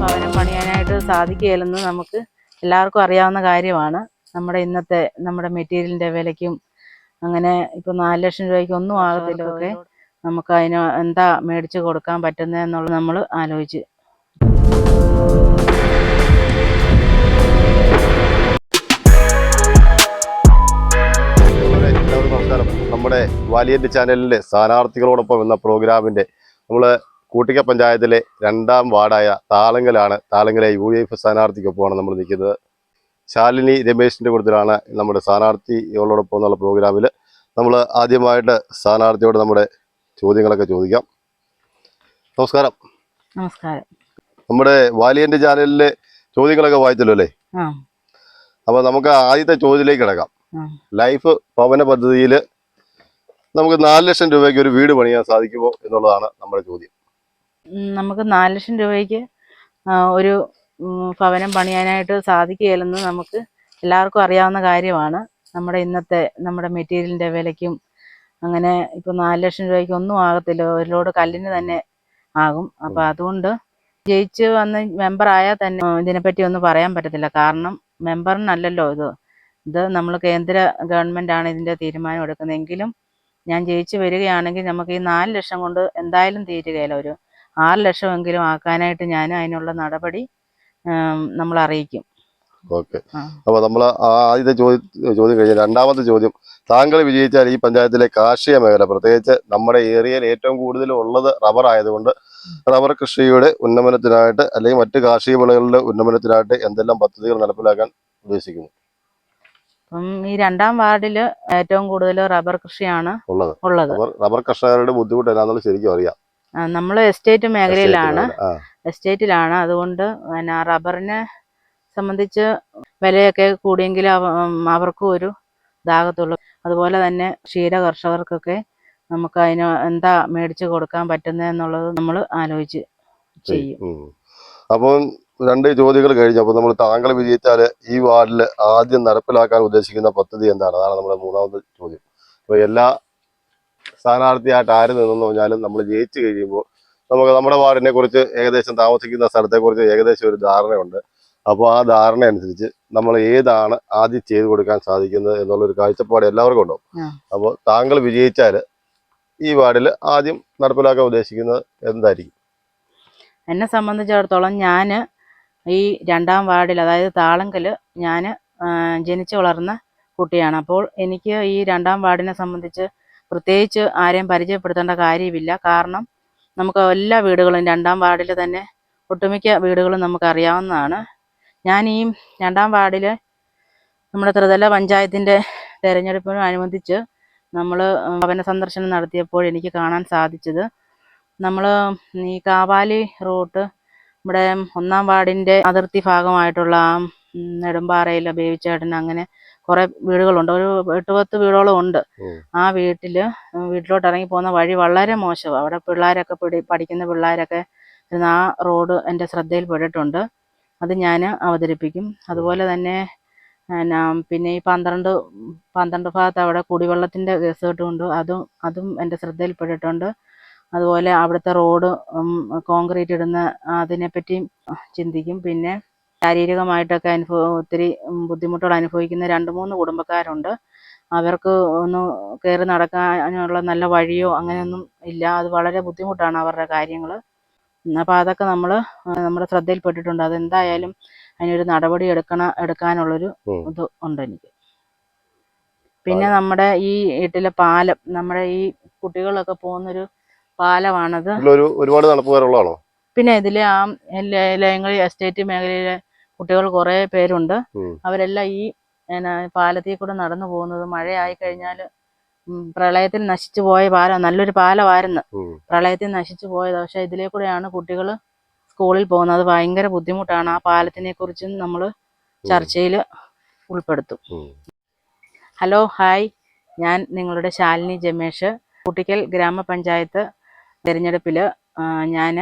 ഭവനം പണിയാനായിട്ട് സാധിക്കുകയില്ലെന്ന് നമുക്ക് എല്ലാവർക്കും അറിയാവുന്ന കാര്യമാണ്. നമ്മുടെ ഇന്നത്തെ നമ്മുടെ മെറ്റീരിയലിന്റെ വിലയ്ക്കും അങ്ങനെ ഇപ്പൊ നാല് ലക്ഷം രൂപയ്ക്ക് ഒന്നും ആകത്തില്ല ഒക്കെ. നമുക്ക് അതിന് എന്താ മേടിച്ച് കൊടുക്കാൻ പറ്റുന്നതെന്നുള്ളത് നമ്മൾ ആലോചിച്ച് വാലിയന്റ് ചാനലിലെ സ്ഥാനാർത്ഥികളോടൊപ്പം എന്ന പ്രോഗ്രാമിന്റെ നമ്മൾ കൂട്ടിക്ക പഞ്ചായത്തിലെ രണ്ടാം വാർഡായ താളങ്കലാണ് താളങ്കലെ യു എഫ് സ്ഥാനാർത്ഥിക്കൊപ്പമാണ് നമ്മൾ നിൽക്കുന്നത്. ശാലിനി രമേശിന്റെ കൂട്ടത്തിലാണ് നമ്മുടെ സ്ഥാനാർത്ഥികളോടൊപ്പം എന്നുള്ള പ്രോഗ്രാമിൽ നമ്മൾ ആദ്യമായിട്ട് സ്ഥാനാർത്ഥിയോട് നമ്മുടെ ചോദ്യങ്ങളൊക്കെ ചോദിക്കാം. നമസ്കാരം. നമസ്കാരം. നമ്മുടെ വാലിയന്റെ ചാനലിലെ ചോദ്യങ്ങളൊക്കെ വായിച്ചല്ലോ അല്ലേ? ആ. അപ്പൊ നമുക്ക് ആദ്യത്തെ ചോദ്യത്തിലേക്ക് കിടക്കാം. ലൈഫ് ഭവന പദ്ധതിയിൽ നമുക്ക് നാല് ലക്ഷം രൂപയ്ക്ക് ഒരു വീട് പണിയാൻ സാധിക്കുമോ എന്നുള്ളതാണ് നമ്മുടെ ചോദ്യം. നമുക്ക് നാല് ലക്ഷം രൂപയ്ക്ക് ഒരു ഭവനം പണിയാനായിട്ട് സാധിക്കുകയില്ലെന്ന് നമുക്ക് എല്ലാവർക്കും അറിയാവുന്ന കാര്യമാണ്. നമ്മുടെ ഇന്നത്തെ നമ്മുടെ മെറ്റീരിയലിന്റെ വിലയ്ക്കും അങ്ങനെ ഇപ്പോൾ നാല് ലക്ഷം രൂപയ്ക്ക് ഒന്നും ആകത്തില്ല. ഒരു ലോഡ് കല്ലിന് തന്നെ ആകും. അപ്പോൾ അതുകൊണ്ട് ജയിച്ച് വന്ന് മെമ്പറായാൽ തന്നെ ഇതിനെപ്പറ്റി ഒന്നും പറയാൻ പറ്റത്തില്ല. കാരണം മെമ്പറിനല്ലല്ലോ ഇത്. ഇത് നമ്മൾ കേന്ദ്ര ഗവൺമെന്റ് ആണ് ഇതിന്റെ തീരുമാനം എടുക്കുന്നത് എങ്കിലും ഞാൻ ജയിച്ചു വരികയാണെങ്കിൽ നമുക്ക് ഈ നാല് ലക്ഷം കൊണ്ട് എന്തായാലും തീരുകയില്ല. ഒരു ആറ് ലക്ഷമെങ്കിലും ആക്കാനായിട്ട് ഞാൻ അതിനുള്ള നടപടി നമ്മൾ അറിയിക്കും. ഓക്കെ. അപ്പൊ നമ്മൾ ആദ്യത്തെ ചോദ്യം ചോദ്യം കഴിഞ്ഞ രണ്ടാമത്തെ ചോദ്യം. താങ്കൾ വിജയിച്ചാൽ ഈ പഞ്ചായത്തിലെ കാർഷിക മേഖല പ്രത്യേകിച്ച് നമ്മുടെ ഏരിയയിൽ ഏറ്റവും കൂടുതൽ ഉള്ളത് റബ്ബർ ആയതുകൊണ്ട് റബ്ബർ കൃഷിയുടെ ഉന്നമനത്തിനായിട്ട് അല്ലെങ്കിൽ മറ്റ് കാർഷിക വിളകളുടെ ഉന്നമനത്തിനായിട്ട് എന്തെല്ലാം പദ്ധതികൾ നടപ്പിലാക്കാൻ ഉദ്ദേശിക്കുന്നു? അപ്പം ഈ രണ്ടാം വാർഡിൽ ഏറ്റവും കൂടുതൽ റബ്ബർ കൃഷിയാണ് ഉള്ളത്. ഉള്ളത്. റബ്ബർ കർഷകരുടെ ബുദ്ധിമുട്ട് ശരിക്കും അറിയാം. നമ്മൾ എസ്റ്റേറ്റ് മേഖലയിലാണ്. എസ്റ്റേറ്റിലാണ്. അതുകൊണ്ട് പിന്നെ റബ്ബറിനെ സംബന്ധിച്ച് വിലയൊക്കെ കൂടിയെങ്കിൽ അവർക്കും ഒരു ദാഹത്തുള്ളൂ അതുപോലെ തന്നെ ക്ഷീര കർഷകർക്കൊക്കെ നമുക്ക് അതിന് എന്താ മേടിച്ച് കൊടുക്കാൻ പറ്റുന്നതെന്നുള്ളത് നമ്മൾ ആലോചിച്ച് ചെയ്യും. ഉം. രണ്ട് ചോദ്യങ്ങൾ കഴിഞ്ഞു. അപ്പോൾ നമ്മൾ താങ്കൾ വിജയിച്ചാൽ ഈ വാർഡിൽ ആദ്യം നടപ്പിലാക്കാൻ ഉദ്ദേശിക്കുന്ന പദ്ധതി എന്താണ്? അതാണ് നമ്മുടെ മൂന്നാമത്തെ ചോദ്യം. അപ്പോൾ എല്ലാ സ്ഥാനാർത്ഥിയായിട്ട് ആര് നിന്നെന്ന് പറഞ്ഞാലും നമ്മൾ ജയിച്ചു കഴിയുമ്പോൾ നമുക്ക് നമ്മുടെ വാർഡിനെ കുറിച്ച് ഏകദേശം താമസിക്കുന്ന സ്ഥലത്തെ കുറിച്ച് ഏകദേശം ഒരു ധാരണയുണ്ട്. അപ്പോൾ ആ ധാരണ അനുസരിച്ച് നമ്മൾ ഏതാണ് ആദ്യം ചെയ്തു കൊടുക്കാൻ സാധിക്കുന്നത് എന്നുള്ളൊരു കാഴ്ചപ്പാട് എല്ലാവർക്കും ഉണ്ടാവും. അപ്പോൾ താങ്കൾ വിജയിച്ചാൽ ഈ വാർഡിൽ ആദ്യം നടപ്പിലാക്കാൻ ഉദ്ദേശിക്കുന്നത് എന്തായിരിക്കും? എന്നെ സംബന്ധിച്ചിടത്തോളം ഞാൻ ഈ രണ്ടാം വാർഡിൽ അതായത് താളങ്കൽ ഞാൻ ജനിച്ചു വളർന്ന കുട്ടിയാണ്. അപ്പോൾ എനിക്ക് ഈ രണ്ടാം വാർഡിനെ സംബന്ധിച്ച് പ്രത്യേകിച്ച് ആരെയും പരിചയപ്പെടുത്തേണ്ട കാര്യമില്ല. കാരണം നമുക്ക് എല്ലാ വീടുകളും രണ്ടാം വാർഡിൽ തന്നെ ഒട്ടുമിക്ക വീടുകളും നമുക്കറിയാവുന്നതാണ്. ഞാൻ ഈ രണ്ടാം വാർഡിൽ നമ്മുടെ ത്രിതല പഞ്ചായത്തിന്റെ തെരഞ്ഞെടുപ്പിനോടനുബന്ധിച്ച് നമ്മൾ ഭവന സന്ദർശനം നടത്തിയപ്പോൾ എനിക്ക് കാണാൻ സാധിച്ചത് നമ്മൾ ഈ കാവാലി റൂട്ട് നമ്മുടെ ഒന്നാം വാർഡിന്റെ അതിർത്തി ഭാഗമായിട്ടുള്ള നെടുമ്പാറയിൽ ബേബിച്ചേട്ടൻ അങ്ങനെ കുറെ വീടുകളുണ്ട്. ഒരു എട്ട് പത്ത് വീടോളം ഉണ്ട്. ആ വീട്ടിൽ വീട്ടിലോട്ട് ഇറങ്ങി പോകുന്ന വഴി വളരെ മോശമാണ് അവിടെ പിള്ളേരൊക്കെ പിടി പഠിക്കുന്ന പിള്ളേരൊക്കെ ഇരുന്ന് ആ റോഡ് എന്റെ ശ്രദ്ധയിൽപ്പെട്ടിട്ടുണ്ട് അത് ഞാൻ അവതരിപ്പിക്കും. അതുപോലെ തന്നെ പിന്നെ ഈ പന്ത്രണ്ട് പന്ത്രണ്ട് ഭാഗത്ത് അവിടെ കുടിവെള്ളത്തിന്റെ കേസുകെട്ടുണ്ട് അതും അതും എന്റെ ശ്രദ്ധയിൽപ്പെട്ടിട്ടുണ്ട് അതുപോലെ അവിടുത്തെ റോഡ് കോൺക്രീറ്റ് ഇടുന്ന അതിനെപ്പറ്റിയും ചിന്തിക്കും. പിന്നെ ശാരീരികമായിട്ടൊക്കെ അനുഭവ ഒത്തിരി ബുദ്ധിമുട്ടുകൾ അനുഭവിക്കുന്ന രണ്ട് മൂന്ന് കുടുംബക്കാരുണ്ട്. അവർക്ക് ഒന്ന് കയറി നടക്കാനുള്ള നല്ല വഴിയോ അങ്ങനെയൊന്നും ഇല്ല. അത് വളരെ ബുദ്ധിമുട്ടാണ് അവരുടെ കാര്യങ്ങൾ അപ്പോൾ അതൊക്കെ നമ്മൾ നമ്മുടെ ശ്രദ്ധയിൽപ്പെട്ടിട്ടുണ്ട്. അതെന്തായാലും അതിനൊരു നടപടി എടുക്കണ എടുക്കാനുള്ളൊരു ഇത് ഉണ്ട് എനിക്ക്. പിന്നെ നമ്മുടെ ഈ ഇട്ടിലെ പാലം നമ്മുടെ ഈ കുട്ടികളൊക്കെ പോകുന്നൊരു പാലമാണത്. ഒരുപാട് നടപ്പുകാരുള്ളതാണോ പിന്നെ ഇതിലെ ആ ലയങ്ങൾ എസ്റ്റേറ്റ് മേഖലയിലെ കുട്ടികൾ കുറെ പേരുണ്ട്. അവരെല്ലാം ഈ പാലത്തിൽ കൂടെ നടന്നു പോകുന്നത് മഴയായി കഴിഞ്ഞാൽ പ്രളയത്തിൽ നശിച്ചു പോയ പാലം നല്ലൊരു പാലമായിരുന്നു. പ്രളയത്തിൽ നശിച്ചു പോയത്. പക്ഷെ ഇതിലേ കൂടെയാണ് കുട്ടികൾ സ്കൂളിൽ പോകുന്നത്. ഭയങ്കര ബുദ്ധിമുട്ടാണ്. ആ പാലത്തിനെ കുറിച്ചും നമ്മൾ ചർച്ചയിൽ ഉൾപ്പെടുത്തും. Hello hi. ഞാൻ നിങ്ങളുടെ ശാലിനി ജമേഷ്. കുട്ടിക്കൽ ഗ്രാമപഞ്ചായത്ത് തിരഞ്ഞെടുപ്പിൽ ഞാൻ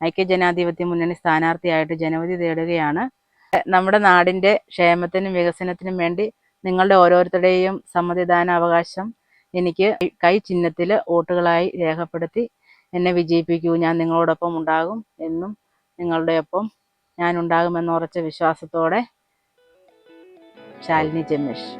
ഐക്യജനാധിപത്യ മുന്നണി സ്ഥാനാർത്ഥിയായിട്ട് ജനവിധി തേടുകയാണ്. നമ്മുടെ നാടിന്റെ ക്ഷേമത്തിനും വികസനത്തിനും വേണ്ടി നിങ്ങളുടെ ഓരോരുത്തരുടെയും സമ്മതിദാന അവകാശം എനിക്ക് കൈ ചിഹ്നത്തിൽ വോട്ടുകളായി രേഖപ്പെടുത്തി എന്നെ വിജയിപ്പിക്കൂ ഞാൻ നിങ്ങളോടൊപ്പം ഉണ്ടാകും എന്നും നിങ്ങളുടെ ഒപ്പം ഞാൻ ഉണ്ടാകുമെന്ന ഉറച്ച വിശ്വാസത്തോടെ ശാലിനി ജമേഷ്